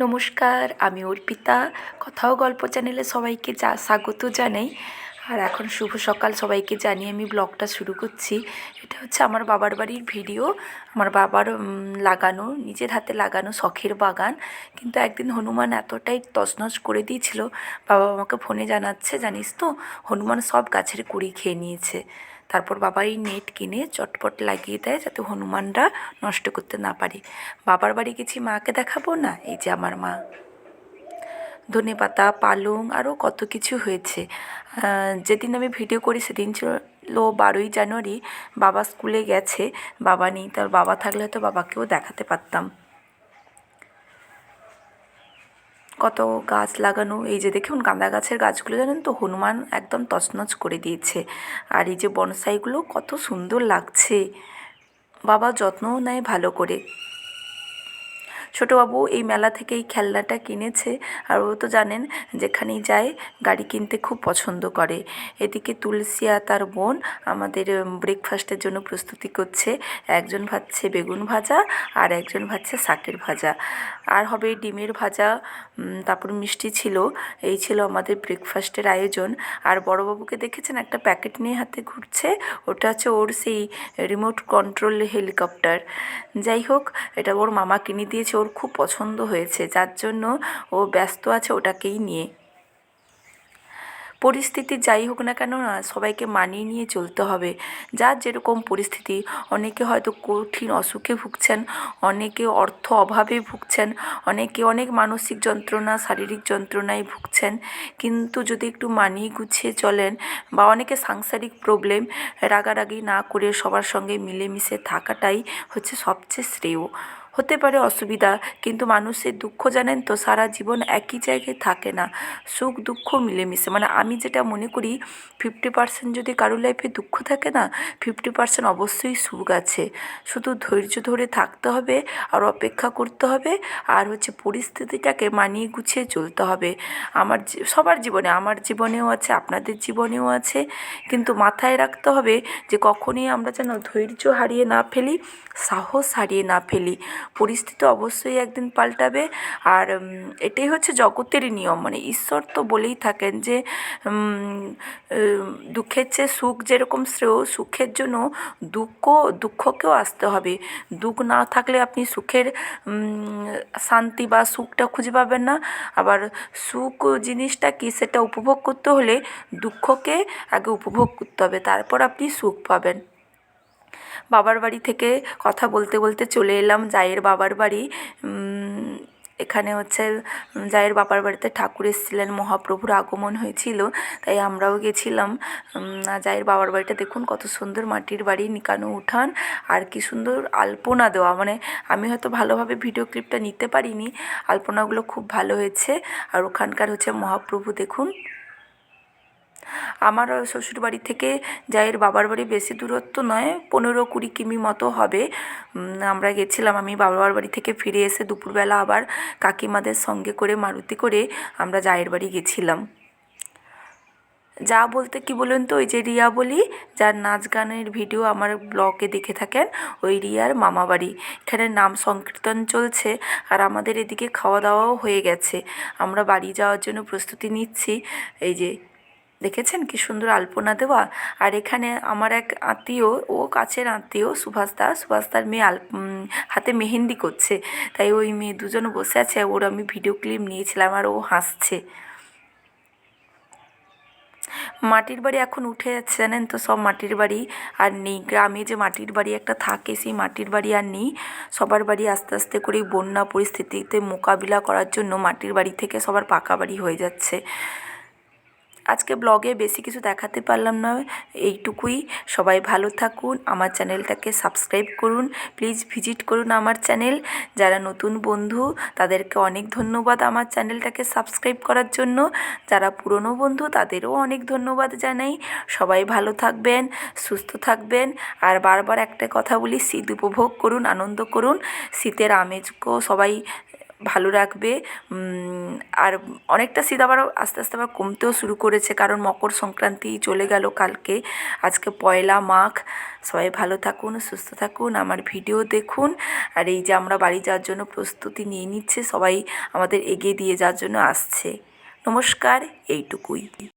নমস্কার, আমি অর্পিতা। কথাও গল্প চ্যানেলে সবাইকে যা, স্বাগত জানাই। আর এখন শুভ সকাল সবাইকে জানিয়ে আমি ব্লগটা শুরু করছি। এটা হচ্ছে আমার বাবার বাড়ির ভিডিও। আমার বাবার লাগানো, নিজের হাতে লাগানো শখের বাগান। কিন্তু একদিন হনুমান এতটাই তছনছ করে দিয়েছিল বাবা আমাকে ফোনে জানাচ্ছে, জানিস তো? হনুমান সব গাছের কুড়ি খেয়ে নিয়েছে। তারপর বাবা এই নেট কিনে চটপট লাগিয়ে দেয় যাতে হনুমানরা নষ্ট করতে না পারে। বাবার বাড়ি গেছি, মাকে দেখাবো না? এই যে আমার মা। ধনে পাতা পালং আরও কত কিছু হয়েছে। যেদিন আমি ভিডিও করি সেদিন ছিল বারোই জানুয়ারি। বাবা স্কুলে গেছে, বাবা নেই, তার বাবা থাকলে হয়তো বাবাকেও দেখাতে পারতাম। কত গাছ লাগানো, এই যে দেখুন গাঁদা গাছের গাছগুলো জানেন তো, হনুমান একদম তছনছ করে দিয়েছে। আর এই যে বনসাইগুলো কত সুন্দর লাগছে। বাবা যত্নও নেয় ভালো করে। ছোটোবাবু এই মেলা থেকে এই খেলনাটা কিনেছে আর ও তো জানেন যেখানেই যায় গাড়ি কিনতে খুব পছন্দ করে। এদিকে তুলসী আর তার বোন আমাদের ব্রেকফাস্টের জন্য প্রস্তুতি করছে। একজন ভাজছে বেগুন ভাজা আর একজন ভাজছে শাকের ভাজা। আর হবে ডিমের ভাজা তারপর মিষ্টি ছিল। এই ছিল আমাদের ব্রেকফাস্টের আয়োজন। আর বড়োবাবুকে দেখেছেন একটা প্যাকেট নিয়ে হাতে ঘুরছে? ওটা হচ্ছে ওর সেই রিমোট কন্ট্রোল হেলিকপ্টার যাই হোক, এটা ওর মামা কিনে দিয়েছে। ওর খুব পছন্দ হয়েছে, যার জন্য ও ব্যস্ত আছে ওটাকেই নিয়ে। পরিস্থিতি যাই হোক না কেন না সবাইকে মানিয়ে নিয়ে চলতে হবে। যার যেরকম পরিস্থিতি, অনেকে হয়তো কঠিন অসুখে ভুগছেন, অনেকে অর্থ অভাবে ভুগছেন, অনেকে অনেক মানসিক যন্ত্রণা, শারীরিক যন্ত্রণায় ভুগছেন। কিন্তু যদি একটু মানিয়ে গুছিয়ে চলেন বা অনেকে সাংসারিক প্রবলেম, রাগারাগি না করে সবার সঙ্গে মিলেমিশে থাকাটাই হচ্ছে সবচেয়ে শ্রেয়। হতে পারে অসুবিধা, কিন্তু মানুষের দুঃখ জানেন তো, সারা জীবন একই জায়গায় থাকে না। সুখ, দুঃখ মিলেমিশে। মানে আমি যেটা মনে করি ফিফটি পার্সেন্ট যদি কারোর লাইফে দুঃখ থাকে না ফিফটি পার্সেন্ট অবশ্যই সুখ আছে। শুধু ধৈর্য ধরে থাকতে হবে, আর অপেক্ষা করতে হবে, আর হচ্ছে পরিস্থিতিটাকে মানিয়ে গুছিয়ে চলতে হবে। আমার সবার জীবনে, আমার জীবনেও আছে, আপনাদের জীবনেও আছে। কিন্তু মাথায় রাখতে হবে যে কখনই আমরা যেন ধৈর্য হারিয়ে না ফেলি, সাহস হারিয়ে না ফেলি। পরিস্থিতি অবশ্যই একদিন পাল্টাবে। আর এটাই হচ্ছে জগতের নিয়ম। মানে ঈশ্বর তো বলেই থাকেন যে দুঃখের চেয়ে সুখ যেরকম শ্রেয়, সুখের জন্য দুঃখ, দুঃখকেও আসতে হবে। দুঃখ না থাকলে আপনি সুখের শান্তি বা সুখটা খুঁজে পাবেন না। আবার সুখ জিনিসটা কি সেটা উপভোগ করতে হলে দুঃখকে আগে উপভোগ করতে হবে। তারপর আপনি সুখ পাবেন। বাবার বাড়ি থেকে কথা বলতে বলতে চলে এলাম জায়ের বাবার বাড়ি। এখানে হচ্ছে জায়ের বাবার বাড়িতে ঠাকুর এসেছিলেন, মহাপ্রভুর আগমন হয়েছিল, তাই আমরাও গেছিলাম। জায়ের বাবার বাড়িটা দেখুন কত সুন্দর মাটির বাড়ি, নিকানো উঠান, আর কি সুন্দর আলপনা দেওয়া। মানে আমি হয়তো ভালোভাবে ভিডিও ক্লিপটা নিতে পারিনি, আলপনাগুলো খুব ভালো হয়েছে, আর ওখানকার হচ্ছে মহাপ্রভু দেখুন। আমার শ্বশুরবাড়ি থেকে জায়ের বাবার বাড়ি বেশি দূরত্ব নয়, পনেরো কুড়ি কিমি মতো হবে। আমরা গেছিলাম, আমি বাবার বাড়ি থেকে ফিরে এসে দুপুরবেলা আবার কাকিমাদের সঙ্গে করে মারুতি করে আমরা জায়ের বাড়ি গেছিলাম। যা বলতে কি বলুন তো, ওই যে রিয়া বলি, যার নাচ গানের ভিডিও আমার ব্লগে দেখে থাকেন, ওই রিয়ার মামা বাড়ি। এখানে নাম সংকীর্তন চলছে আর আমাদের এদিকে খাওয়া দাওয়াও হয়ে গেছে। আমরা বাড়ি যাওয়ার জন্য প্রস্তুতি নিচ্ছি। এই যে দেখেছেন কি সুন্দর আলপনা দেওয়া? আর এখানে আমার এক আত্মীয়, ও কাছের আত্মীয় সুভাষ দা, সুভাষ দার মেয়ে আল হাতে মেহেন্দি করছে। তাই ওই মেয়ে দুজন বসে আছে ওর আমি ভিডিও ক্লিপ নিয়েছিলাম, আর ও হাসছে। মাটির বাড়ি এখন উঠে যাচ্ছে জানেন তো? সব মাটির বাড়ি আর নেই। গ্রামে যে মাটির বাড়ি একটা থাকে, সেই মাটির বাড়ি আর নেই। সবার বাড়ি আস্তে আস্তে করে বন্যা পরিস্থিতিতে মোকাবিলা করার জন্য মাটির বাড়ি থেকে সবার পাকা বাড়ি হয়ে যাচ্ছে। আজকে ব্লগে বেশি কিছু দেখাতে পারলাম না, এইটুকুই। সবাই ভালো থাকুন, আমার চ্যানেলটাকে সাবস্ক্রাইব করুন প্লিজ ভিজিট করুন আমার চ্যানেল। যারা নতুন বন্ধু, তাদেরকে অনেক ধন্যবাদ আমার চ্যানেলটাকে সাবস্ক্রাইব করার জন্য। যারা পুরনো বন্ধু, তাদেরও অনেক ধন্যবাদ জানাই। সবাই ভালো থাকবেন, সুস্থ থাকবেন। আর বারবার একটা কথা বলি, শীত উপভোগ করুন, আনন্দ করুন। শীতের আমেজকেও সবাই ভালো রাখবে। আর অনেকটা শীত আবার আস্তে আস্তে আবার কমতেও শুরু করেছে কারণ মকর সংক্রান্তি চলে গেল কালকে। আজকে পয়লা মাঘ। সবাই ভালো থাকুন, সুস্থ থাকুন, আমার ভিডিও দেখুন। আর এই যে আমরা বাড়ি যাওয়ার জন্য প্রস্তুতি নিয়ে নিচ্ছে, সবাই আমাদের এগিয়ে দিয়ে যাওয়ার জন্য আসছে। নমস্কার, এইটুকুই।